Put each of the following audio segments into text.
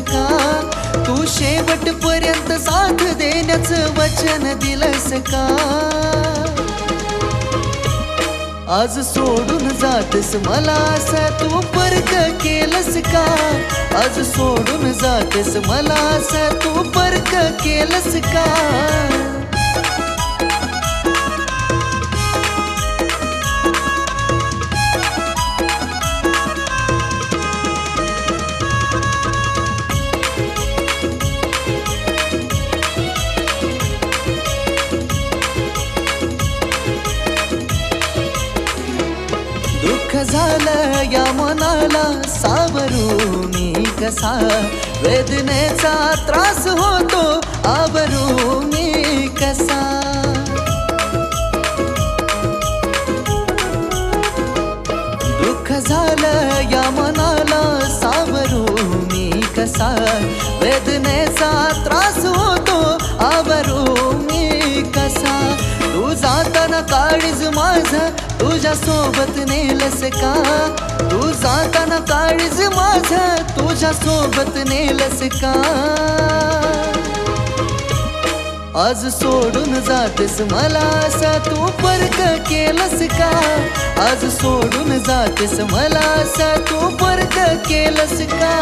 का तू शेवट पर्यंत साथ देण्याचं वचन दिलंस का आज सोडून जातस मला असं तू परत केलंस का? आज सोडून जातस मला असं तू परत केलंस का? मी वेदनेचा त्रास होतो आवरू मी कसा? दुःख झालं या मनाला सावरू मी कसा? वेदनेचा त्रास होतो आवरू मी कसा? तू जाताना काळीज माझ तुझ्या सोबत नेलस का? तू जाताना काळीज माझ तुझ्या सोबत नेलस का? आज सोडून जातेस मला असा तू परक केलंस का? आज सोडून जातेस मला असा तू परक केलंस का?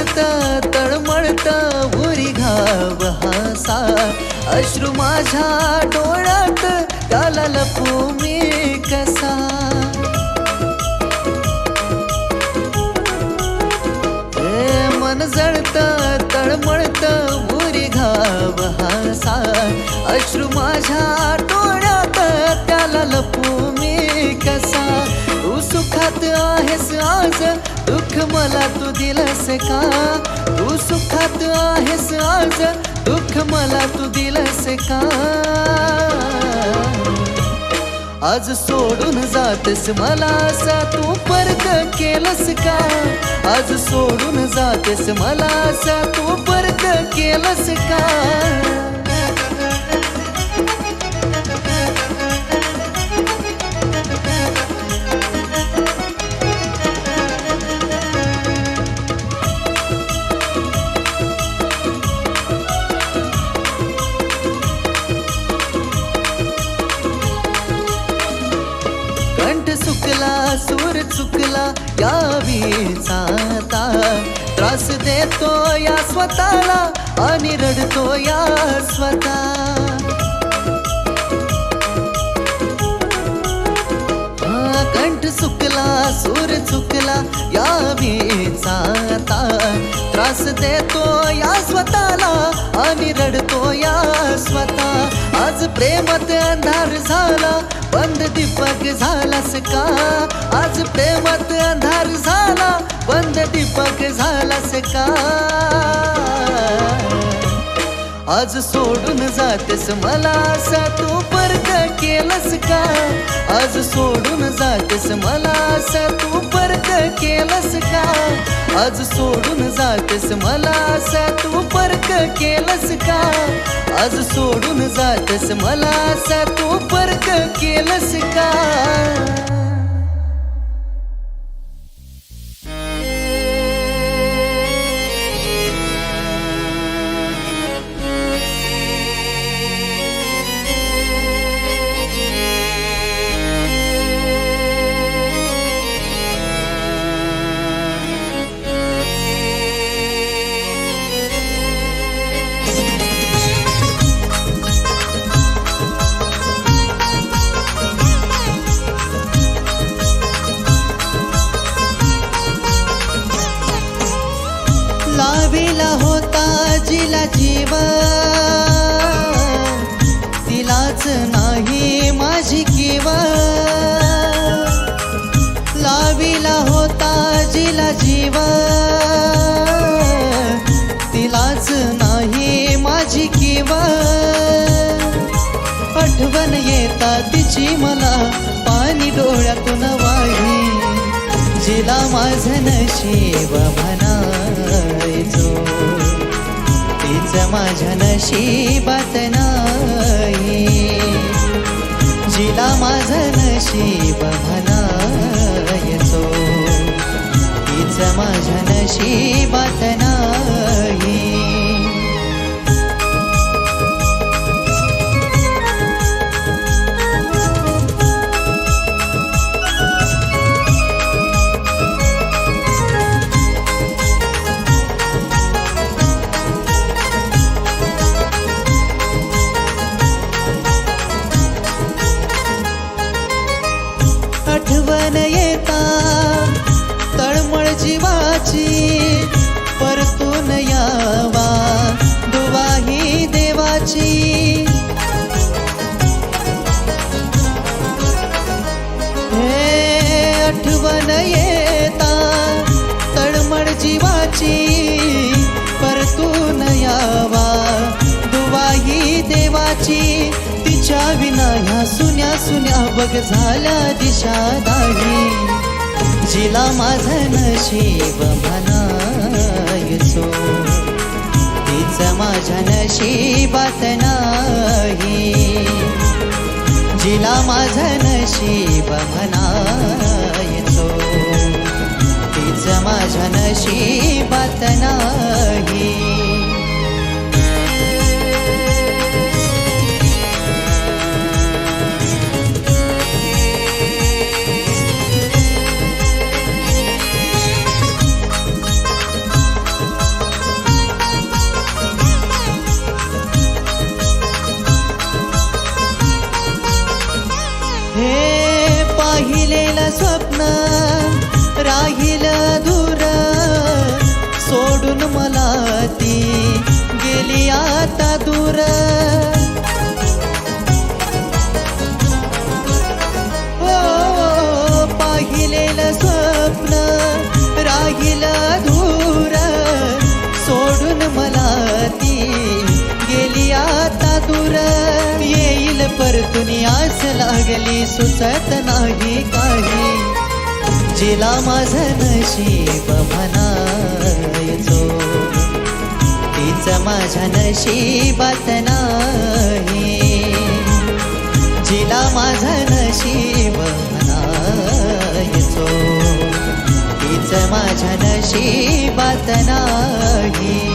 मन जळत तळमळत उरी घाव हासा. अश्रू माझ्या डोळ्यात त्याला लपू मी कसा? ए, मन जळत तळमळत भोरी घाव हासा. अश्रू माझ्या डोळ्यात त्याला लपू मी कसा? सुखात आहेस आज दुःख मला तू दिलस का? तू सुखात आहेस आज दुःख मला तू दिलस का? आज सोडून जातस मला असा तू परत केलंस का? आज सोडून जातस मला असा तू परत केलंस का? लागला या वीचाता त्रास देतो या स्वतःला आणि रडतो या स्वतः. कंठ सुकला सूर चुकला विचारता त्रास देतो या स्वतःला आणि रडतो या स्वतः. आज प्रेमात अंधार झाला बंद दीपक झालास का? आज प्रेमात अंधार झाला बंद दीपक झालास का? आज सोडून जातेस मला असा तू केलंस का? आज सोडून जातेस मला असा तू परत केलंस का? आज सोडून जातेस मला असा तू परक केलंस का? आज सोडून जातेस मला असा तू परक केलंस का? तिलाच नाही माझी किव. आठवण येता तिची मला पाणी डोळ्यातून वाही. जिला माझ नशीब म्हणायचो. तिच माझ्या नशिबात नाही. जिला माझ नशीब म्हणायचो. तिच माझ्या नशिबात नाही. देवाची तिच्या विना ह्या सुन्या सुन्या बघ झाल्या दिशा दाही. जिला माझं नशीब म्हणायचो. तीच माझ्या नशिबात नाही. जिला माझं नशीब म्हणायचो. तीच माझ्या नशिबात नाही. लागली सुचत नाही काही. जिला माझ नशीब म्हणायचो. तीच माझ्या नशिबात नाही. जिला माझं नशीब म्हणायचो. तीच माझ्या नशिबात नाही.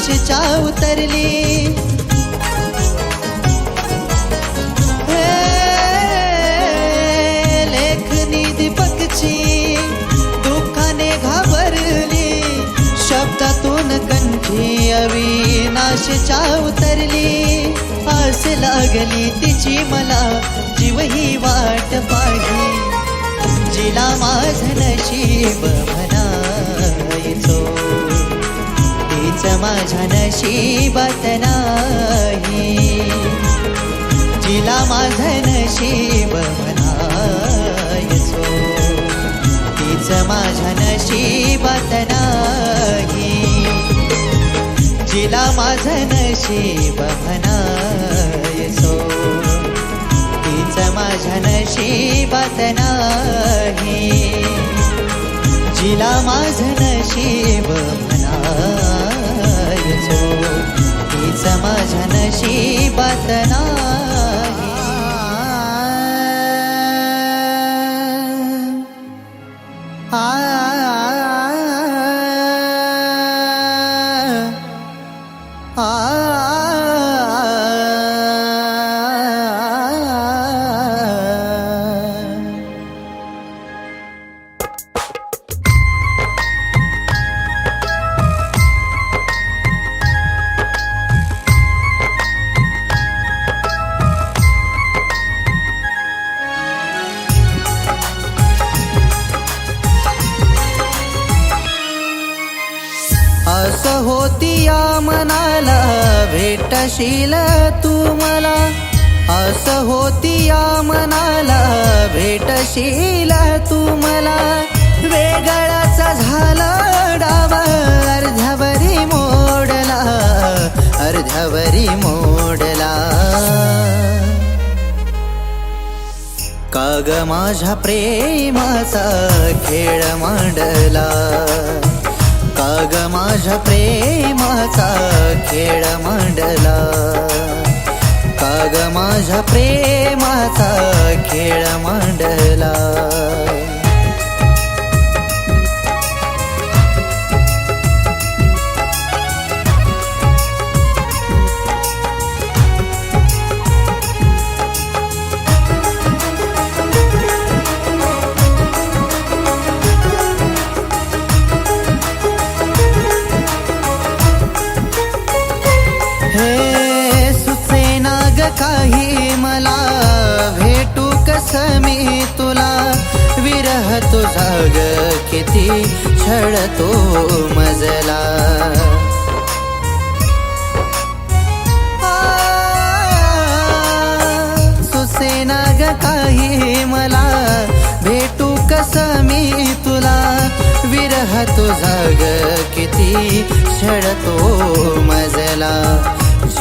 अविनाशच्या उतरली. लेखनी दीपकची दुःखाने घाबरली. शब्दातून कंठी अविनाशच्या उतरली. आस लागली तिची मला जीवही वाट पाही जिला माझ नशीब म्हणायचो तीच माझ्या नशिबात नाही. जिला माझं नशीब म्हणायचो. तीच माझ्या नशिबात नाही. जिला माझं नशीब म्हणायचो. तीच माझ्या नशिबात नाही. जिला माझं नशीब म्हणा तीच भेटशील तू मला? अस होती या मनाला. भेटशील तू मला? वेगळाचा झाला डावा. अर्ध्यावरी मोडला. अर्ध्यावरी मोडला. काग माझ्या प्रेमाचा खेळ मांडला. काग माझ्या प्रेमाचा खेळ मांडला. काग माझ्या प्रेमाचा खेळ मांडला.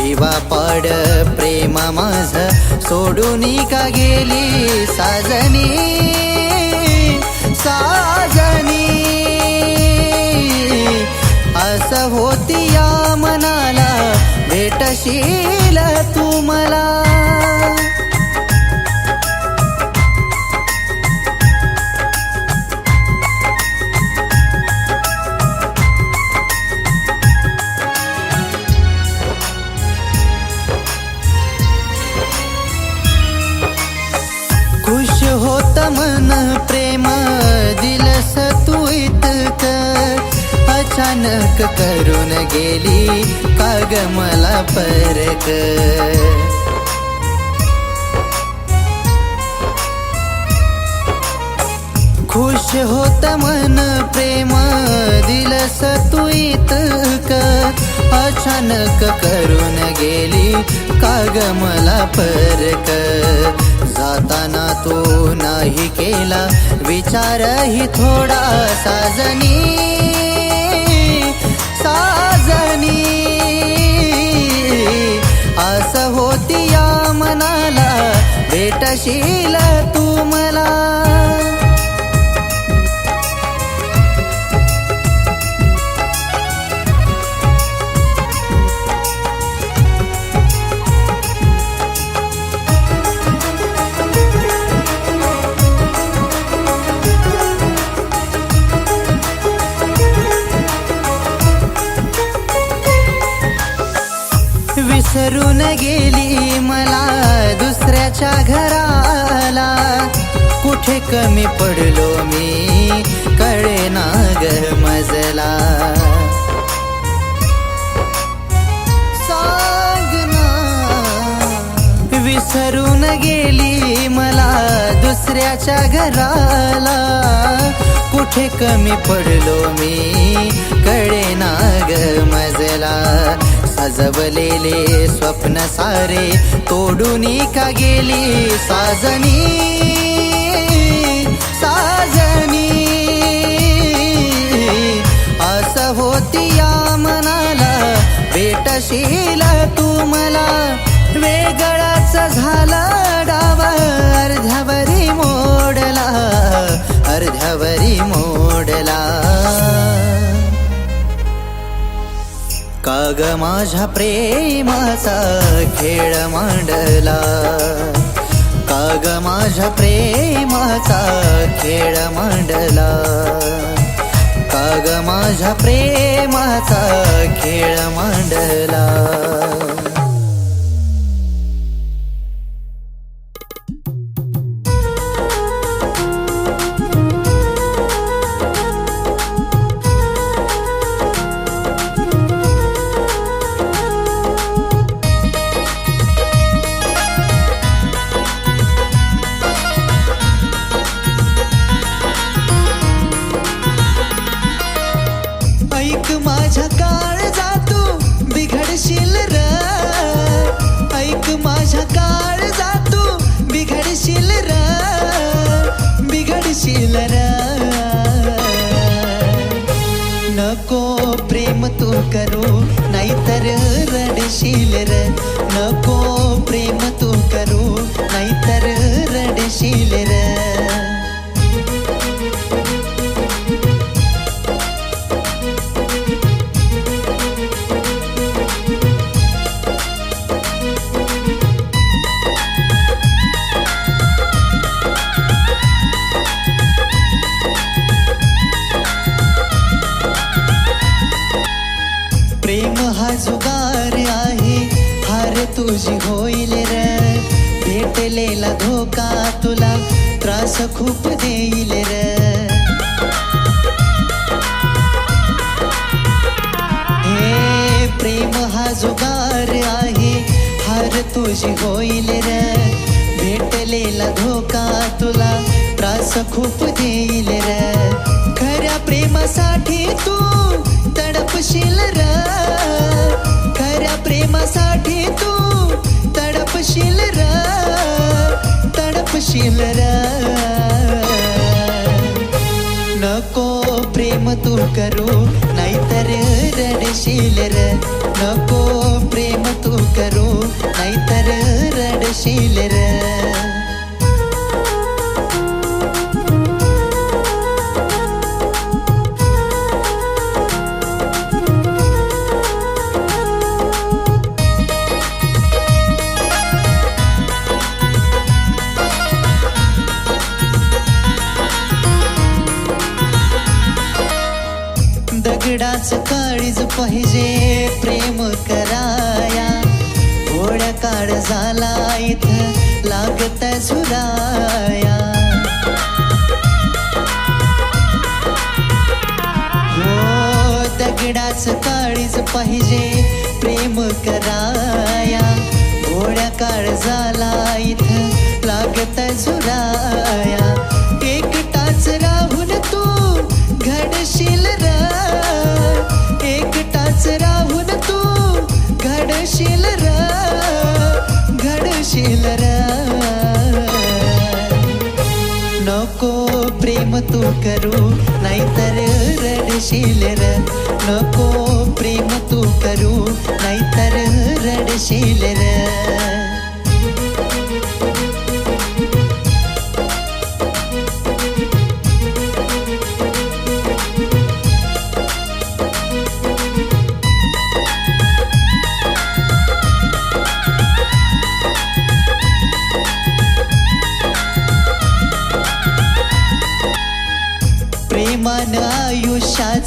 जीवा पाड प्रेम माझ सोडून का गेली साजनी? साजनी. असं होती या मनाला भेटशील तू मला? मन प्रेम दिलस तू इतक अचानक करून गेली काग मला परक खुश होत मन प्रेम दिलस तू इतक अचानक करून गेली काग मला परक जाताना तू नाही केला विचारही थोडा साजनी साजनी. आस होती या मनाला भेटशील तू मला. दुसऱ्याच्या घराला कुठे कमी पडलो मी? कळे ना ग मजला. सांग विसरून गेली मला दुसऱ्याच्या घराला. कुठे कमी पडलो मी? कळे नाग मजला. साजवलेले स्वप्न सारे तोडून का गेली साजनी? साजनी. असं होती या मनाला भेटशील तू मला? वेगळाच झाला डावा अर्ध्यावरी मोडला अर्ध्यावरी मोडला. काग माझ्या प्रेमाचा खेळ मांडला. काग माझ्या प्रेमाचा खेळ मांडला. काग माझ्या प्रेमाचा खेळ मांडला. नको प्रेम तू करू भेटलेला धोका तुला त्रास खूप देईल र. हे प्रेम हा जुगार आहे हार तुझी होईल र. भेटलेला धोका तुला त्रास खूप देईल र. खऱ्या प्रेमासाठी तू तडपशील र. खऱ्या प्रेमासाठी तू तडपशील र. तडपशील र नको प्रेम तू करू नाहीतर रडशील र नको प्रेम तू करू नाहीतर पाहिजे प्रेम कराया. घोड्या काळ झाला इथं लागत झुराया हो दगडाच काळीज पाहिजे प्रेम कराया. गोड्या काळ झाला इथं लागत झुराया एकटाच राहून तू घडशील रा एकटाच राहून तू घडशील र घडशील र. नको प्रेम तू करू नाहीतर रडशील र. नको प्रेम तू करू नाहीतर रडशील र.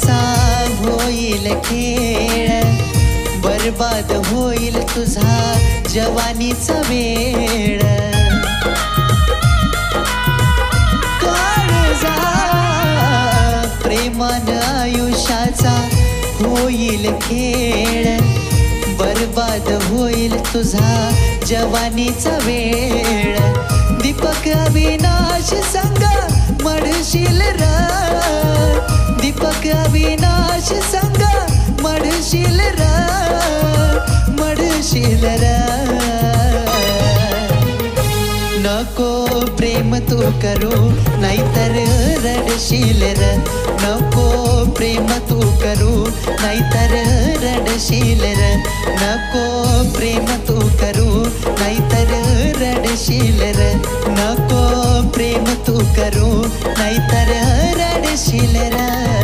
आयुष्याचा होईल खेळ. बरबाद होईल तुझा जवानीचा वेळ. काळजा प्रेमान आयुष्याचा होईल खेळ. बरबाद होईल तुझा जवानीचा वेळ. दीपक अविनाश संग मडशील रा दीपक अविनाश संग मडशील र मडशील र नको प्रेम तू करू नाहीतर रडशील र नको प्रेम तू करू नाहीतर रडशील र नको प्रेम तू करू नाहीतर रडशील र नको प्रेम तू करू नाहीतर रडशील र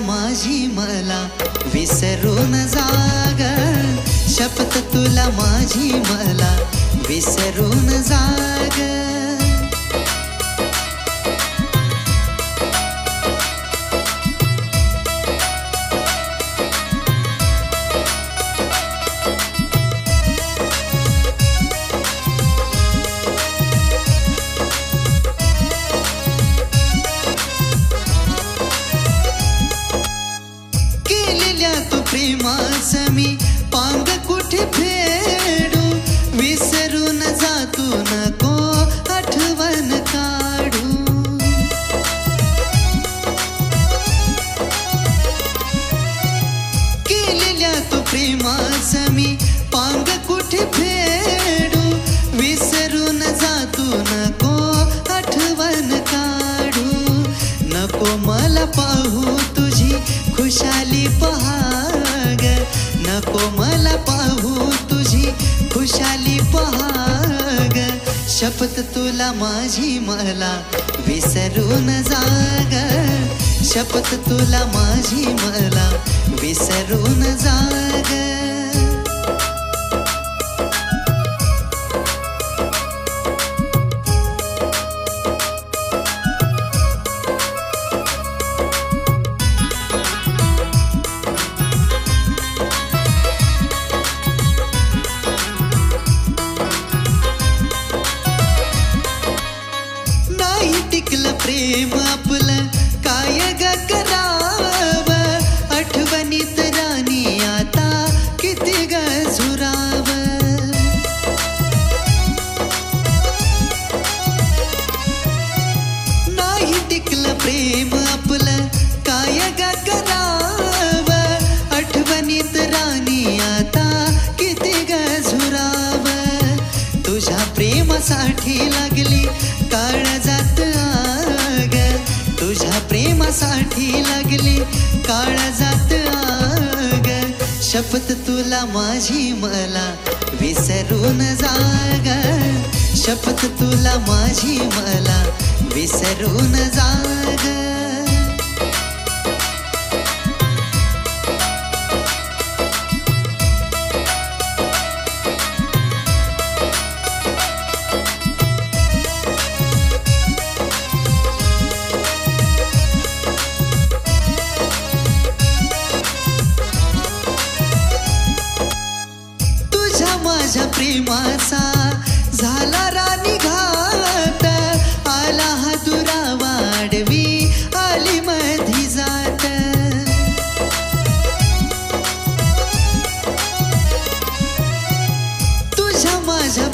माझी मला विसरून जाग. शपथ तुला माझी मला विसरून जाग. पांग कुठे फेडू? विसरून नको आठवण काढू. नको मला पाहू तुझी खुशाली पहाग. नको मला पाहू तुझी खुशाली पहाग. शपथ तुला माझी मला विसरून जाग. शपथ तुला माझी मला विसरून जाग. तुला माझी मला विसरून जाग. शपथ तुला माझी मला विसरून जाग.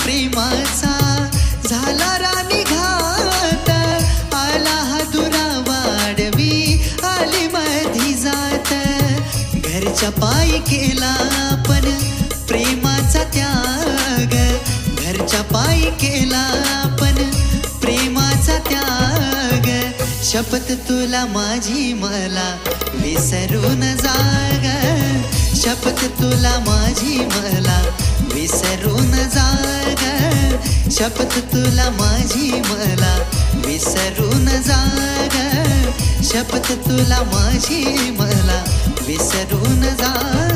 प्रेमाचा झाला राणी घात आला हा दुरा वाढवी आली मधी जात. घरच्या पायी केला पण प्रेमाचा त्याग. घरच्या पायी केला पण प्रेमाचा त्याग. शपथ तुला माझी मला विसरून जाग. शपथ तुला माझी मला विसरून जाग. शपथ तुला माझी मला विसरून जाग. शपथ तुला माझी मला विसरून जा